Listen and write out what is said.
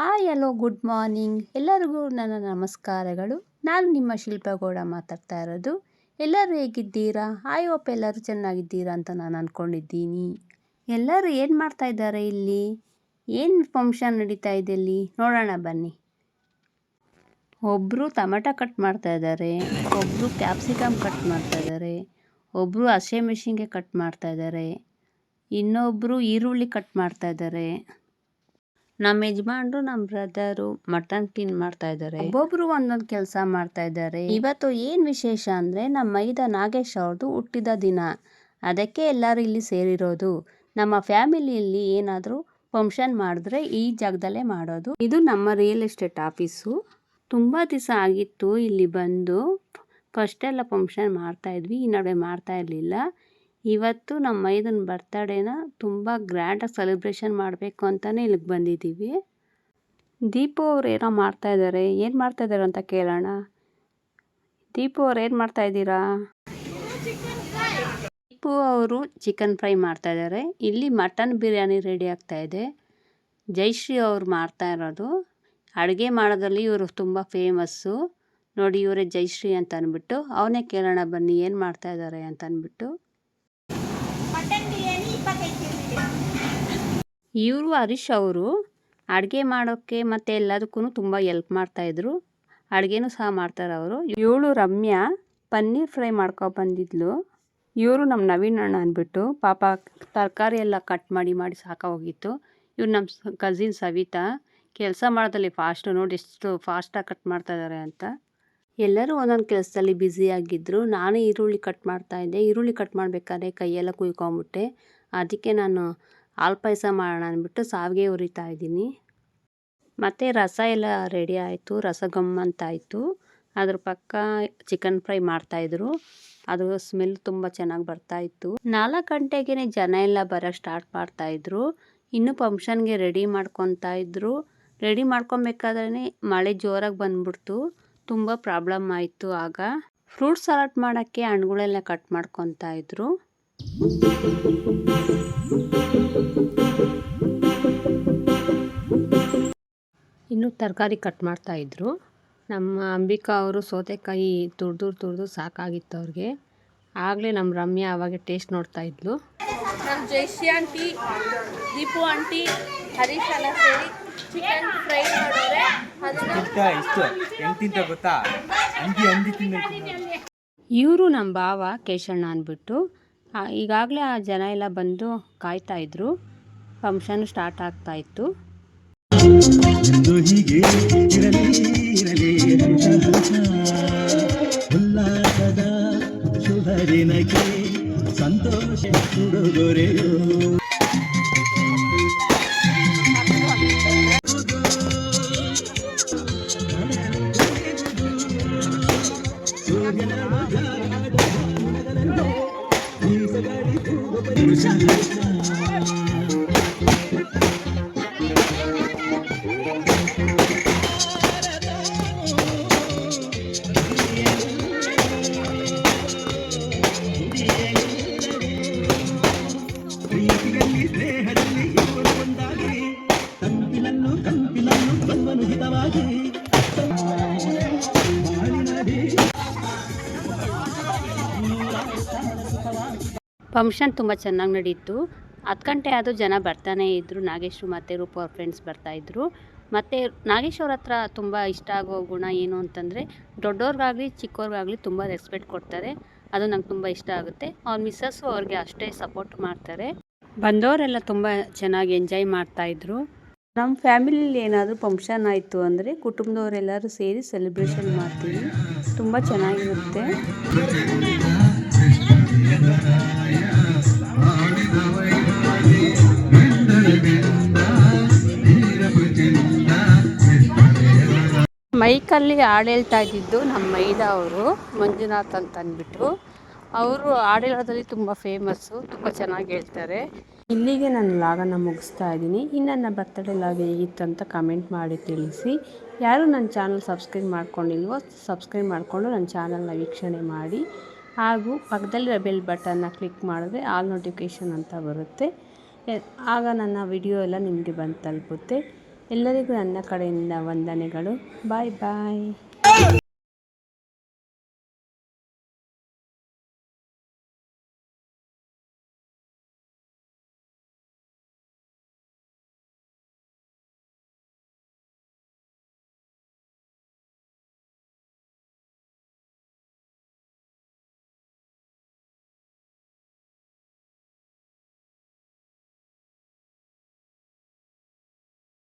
Hi, hello, good morning. ಎಲ್ಲರಿಗೂ ನನ್ನ ನಮಸ್ಕಾರಗಳು. ನಾನು ನಿಮ್ಮ ಶಿಲ್ಪಗೌಡ ಮಾತಾಡ್ತಾ ಇರೋದು. ಎಲ್ಲರೂ ಹೇಗಿದ್ದೀರಾ? ಹಾಯ್ ಒಪ್ಪ ಎಲ್ಲರೂ ಚೆನ್ನಾಗಿದ್ದೀರಾ ಅಂತ ನಾನು ಅಂದ್ಕೊಂಡಿದ್ದೀನಿ ಎಲ್ಲರೂ ಏನು ಮಾಡ್ತಾ ಇದ್ದಾರೆ ಇಲ್ಲಿ? ಏನು ಫಂಕ್ಷನ್ ನಡೀತಾ ಇದೆ ಇಲ್ಲಿ? ನೋಡೋಣ, ಬನ್ನಿ. ಒಬ್ಬರು ಟೊಮೆಟೊ ಕಟ್ ಮಾಡ್ತಾ ಇದ್ದಾರೆ. ಒಬ್ಬರು ಕ್ಯಾಪ್ಸಿಕಮ್ ಕಟ್ ಮಾಡ್ತಾ ಇದ್ದಾರೆ. ಒಬ್ಬರು ಮೆಷಿನ್ಗೆ ಕಟ್ ಮಾಡ್ತಾ ಇದ್ದಾರೆ. ಇನ್ನೊಬ್ಬರು ಈರುಳ್ಳಿ ಕಟ್ ಮಾಡ್ತಾ ಇದ್ದಾರೆ. ನಮ್ಮ ಯಜಮಾನ್ರು ನಮ್ಮ ಬ್ರದರು ಮಟನ್ ಕ್ಲೀನ್ ಮಾಡ್ತಾ ಇದ್ದಾರೆ ಒಬ್ಬೊಬ್ರು ಒಂದೊಂದು ಕೆಲಸ ಮಾಡ್ತಾ ಇದ್ದಾರೆ ಇವತ್ತು ಏನ್ ವಿಶೇಷ ಅಂದ್ರೆ ನಮ್ಮ ಮೈದ ನಾಗೇಶ್ ಅವ್ರದ್ದು ಹುಟ್ಟಿದ ದಿನ. ಅದಕ್ಕೆ ಎಲ್ಲರೂ ಇಲ್ಲಿ ಸೇರಿರೋದು. ನಮ್ಮ ಫ್ಯಾಮಿಲಿಯಲ್ಲಿ ಏನಾದರೂ ಫಂಕ್ಷನ್ ಮಾಡಿದ್ರೆ ಈ ಜಾಗದಲ್ಲೇ ಮಾಡೋದು. ಇದು ನಮ್ಮ ರಿಯಲ್ ಎಸ್ಟೇಟ್ ಆಫೀಸು. ತುಂಬ ದಿವಸ ಆಗಿತ್ತು ಇಲ್ಲಿ ಬಂದು. ಫಸ್ಟ್ ಎಲ್ಲ ಫಂಕ್ಷನ್ ಮಾಡ್ತಾ ಇದ್ವಿ ಈ ನಡುವೆ ಮಾಡ್ತಾ ಇರಲಿಲ್ಲ. ಇವತ್ತು ನಮ್ಮ ಮೈದನ ಬರ್ತಡೇನ ತುಂಬ ಗ್ರ್ಯಾಂಡಾಗಿ ಸೆಲೆಬ್ರೇಷನ್ ಮಾಡಬೇಕು ಅಂತಲೇ ಇಲ್ಲಿಗೆ ಬಂದಿದ್ದೀವಿ ದೀಪು ಅವ್ರು ಏನೋ ಮಾಡ್ತಾಯಿದ್ದಾರೆ ಏನು ಮಾಡ್ತಾಯಿದ್ದಾರೆ ಅಂತ ಕೇಳೋಣ. ದೀಪು ಅವ್ರು ಏನು ಮಾಡ್ತಾಯಿದ್ದೀರಾ ದೀಪು ಅವರು ಚಿಕನ್ ಫ್ರೈ ಮಾಡ್ತಾಯಿದ್ದಾರೆ ಇಲ್ಲಿ ಮಟನ್ ಬಿರಿಯಾನಿ ರೆಡಿ ಆಗ್ತಾಯಿದೆ ಜೈಶ್ರೀ ಅವರು ಮಾಡ್ತಾ ಇರೋದು. ಅಡುಗೆ ಮಾಡೋದ್ರಲ್ಲಿ ಇವರು ತುಂಬ ಫೇಮಸ್ಸು ನೋಡಿ ಇವರೇ ಜೈಶ್ರೀ ಅಂತ ಅಂದ್ಬಿಟ್ಟು ಅವನೇ ಕೇಳೋಣ ಬನ್ನಿ ಏನು ಮಾಡ್ತಾಯಿದ್ದಾರೆ ಅಂತ ಅಂದ್ಬಿಟ್ಟು ಇವರು ಹರೀಶ್ ಅವರು. ಅಡುಗೆ ಮಾಡೋಕ್ಕೆ ಮತ್ತು ಎಲ್ಲದಕ್ಕೂ ತುಂಬ ಎಲ್ಪ್ ಮಾಡ್ತಾಯಿದ್ರು ಅಡುಗೆನೂ ಸಹ ಮಾಡ್ತಾರೆ ಅವರು. ಇವಳು ರಮ್ಯಾ, ಪನ್ನೀರ್ ಫ್ರೈ ಮಾಡ್ಕೊ ಬಂದಿದ್ಲು. ಇವರು ನಮ್ಮ ನವೀನ್ ಅಣ್ಣ ಅಂದ್ಬಿಟ್ಟು, ಪಾಪ ತರಕಾರಿ ಎಲ್ಲ ಕಟ್ ಮಾಡಿ ಮಾಡಿ ಸಾಕಾಗೋಗಿತ್ತು. ಇವ್ರು ನಮ್ಮ ಕಸಿನ್ ಸವಿತಾ, ಕೆಲಸ ಮಾಡೋದಲ್ಲಿ ಫಾಸ್ಟು ನೋಡಿ ಎಷ್ಟು ಫಾಸ್ಟಾಗಿ ಕಟ್ ಮಾಡ್ತಾ ಇದ್ದಾರೆ ಅಂತ. ಎಲ್ಲರೂ ಒಂದೊಂದು ಕೆಲಸದಲ್ಲಿ ಬ್ಯುಸಿಯಾಗಿದ್ದರು ನಾನು ಈರುಳ್ಳಿ ಕಟ್ ಮಾಡ್ತಾಯಿದ್ದೆ ಈರುಳ್ಳಿ ಕಟ್ ಮಾಡಬೇಕಾದ್ರೆ ಕೈಯೆಲ್ಲ ಕುಯ್ಕೊಂಬಿಟ್ಟೆ ಅದಕ್ಕೆ ನಾನು ಹಾಲು ಪಾಯಸ ಮಾಡೋಣ ಅಂದ್ಬಿಟ್ಟು ಸಾವಿಗೆ ಉರಿತಾ ಇದ್ದೀನಿ. ಮತ್ತು ರಸ ಎಲ್ಲ ರೆಡಿ ಆಯಿತು. ರಸ ಗಮ್ ಅಂತಾಯಿತು ಅದ್ರ ಪಕ್ಕ ಚಿಕನ್ ಫ್ರೈ ಮಾಡ್ತಾಯಿದ್ರು ಅದು ಸ್ಮೆಲ್ ತುಂಬ ಚೆನ್ನಾಗಿ ಬರ್ತಾಯಿತ್ತು ನಾಲ್ಕು ಗಂಟೆಗೇ ಜನ ಎಲ್ಲ ಬರೋಕ್ಕೆ ಸ್ಟಾರ್ಟ್ ಮಾಡ್ತಾಯಿದ್ರು ಇನ್ನೂ ಫಂಕ್ಷನ್ಗೆ ರೆಡಿ ಮಾಡ್ಕೊತಾ ಇದ್ರು. ರೆಡಿ ಮಾಡ್ಕೊಬೇಕಾದ್ರೆ ಮಳೆ ಜೋರಾಗಿ ಬಂದ್ಬಿಡ್ತು. ತುಂಬ ಪ್ರಾಬ್ಲಮ್ ಆಯಿತು. ಆಗ ಫ್ರೂಟ್ ಸಲಾಡ್ ಮಾಡೋಕ್ಕೆ ಹಣ್ಣುಗಳೆಲ್ಲ ಕಟ್ ಮಾಡ್ಕೊತಾ ಇದ್ರು. ಇನ್ನು ತರಕಾರಿ ಕಟ್ ಮಾಡ್ತಾ ಇದ್ರು. ನಮ್ಮ ಅಂಬಿಕಾ ಅವರು ಸೌತೆಕಾಯಿ ತುರ್ದು ತುರ್ದು ಸಾಕಾಗಿತ್ತು ಅವ್ರಿಗೆ. ಆಗಲೇ ನಮ್ಮ ರಮ್ಯಾ ಅವಾಗೆ ಟೇಸ್ಟ್ ನೋಡ್ತಾ ಇದ್ಲು. ನಮ್ಮ ಜೈಶಿ ಆಂಟಿ ದೀಪು ಆಂಟಿ ಹರೀಶ್ ಎಲ್ಲ ಸೇರಿ ಮಾಡೋರೆ ಇಷ್ಟು. ಗೊತ್ತಾ? ಇವರು ನಮ್ಮ ಭಾವ ಕೇಶಣ್ಣ ಅಂದ್ಬಿಟ್ಟು ಈಗಾಗಲೇ ಆ ಜನ ಎಲ್ಲ ಬಂದು ಕಾಯ್ತಾ ಇದ್ರು. ಫಂಕ್ಷನ್ ಸ್ಟಾರ್ಟ್ ಆಗ್ತಾ ಇತ್ತು. ಸಂತೋಷ ಫಂಕ್ಷನ್ ತುಂಬ ಚೆನ್ನಾಗಿ ನಡೀತು. ಹತ್ತು ಗಂಟೆ ಆದರೂ ಜನ ಬರ್ತಾನೆ ಇದ್ದರು ನಾಗೇಶು ಮತ್ತು ರೂಪ ಅವ್ರ ಫ್ರೆಂಡ್ಸ್ ಬರ್ತಾಯಿದ್ರು ಮತ್ತು ನಾಗೇಶ್ ಅವ್ರ ಹತ್ರ ತುಂಬ ಇಷ್ಟ ಆಗೋ ಗುಣ ಏನು ಅಂತಂದರೆ ದೊಡ್ಡವ್ರಿಗಾಗಲಿ ಚಿಕ್ಕವ್ರಿಗಾಗಲಿ ತುಂಬ ರೆಸ್ಪೆಕ್ಟ್ ಕೊಡ್ತಾರೆ. ಅದು ನಂಗೆ ತುಂಬ ಇಷ್ಟ ಆಗುತ್ತೆ. ಅವ್ರ ಮಿಸ್ಸಸ್ಸು ಅವ್ರಿಗೆ ಅಷ್ಟೇ ಸಪೋರ್ಟ್ ಮಾಡ್ತಾರೆ. ಬಂದವರೆಲ್ಲ ತುಂಬ ಚೆನ್ನಾಗಿ ಎಂಜಾಯ್ ಮಾಡ್ತಾಯಿದ್ರು ನಮ್ಮ ಫ್ಯಾಮಿಲಿಯಲ್ಲಿ ಏನಾದರೂ ಫಂಕ್ಷನ್ ಆಯಿತು ಅಂದರೆ ಕುಟುಂಬದವರೆಲ್ಲರೂ ಸೇರಿ ಸೆಲೆಬ್ರೇಷನ್ ಮಾಡ್ತೀವಿ. ತುಂಬ ಚೆನ್ನಾಗಿರುತ್ತೆ. ಮೈಕಲ್ಲಿ ಹಾಡು ಹೇಳ್ತಾ ಇದ್ದಿದ್ದು ನಮ್ಮ ಮೈದ ಅವರು, ಮಂಜುನಾಥ್ ಅಂತ ಅಂದ್ಬಿಟ್ಟು. ಅವರು ಹಾಡು ಹೇಳೋದ್ರಲ್ಲಿ ತುಂಬ ಫೇಮಸ್ಸು ತುಂಬ ಚೆನ್ನಾಗಿ ಹೇಳ್ತಾರೆ. ಇಲ್ಲಿಗೆ ನಾನು ಲಾಗನ ಮುಗಿಸ್ತಾ ಇದ್ದೀನಿ. ಇನ್ನು ನನ್ನ ಬರ್ತಡೇ ಲಾಗ್ ಹೇಗಿತ್ತು ಅಂತ ಕಮೆಂಟ್ ಮಾಡಿ ತಿಳಿಸಿ. ಯಾರು ನನ್ನ ಚಾನಲ್ ಸಬ್ಸ್ಕ್ರೈಬ್ ಮಾಡ್ಕೊಂಡಿಲ್ವೋ ಸಬ್ಸ್ಕ್ರೈಬ್ ಮಾಡಿಕೊಂಡು ನನ್ನ ಚಾನಲ್ನ ವೀಕ್ಷಣೆ ಮಾಡಿ. ಹಾಗೂ ಪಕ್ಕದಲ್ಲಿರೋ ಬೆಲ್ ಬಟನ್ನ ಕ್ಲಿಕ್ ಮಾಡಿದ್ರೆ ಆಲ್ ನೋಟಿಫಿಕೇಷನ್ ಅಂತ ಬರುತ್ತೆ. ಆಗ ನನ್ನ ವಿಡಿಯೋ ಎಲ್ಲ ನಿಮಗೆ ಬಂದು ತಲುಪುತ್ತೆ. ಎಲ್ಲರಿಗೂ ನನ್ನ ಕಡೆಯಿಂದ ವಂದನೆಗಳು. ಬಾಯ್ ಬಾಯ್.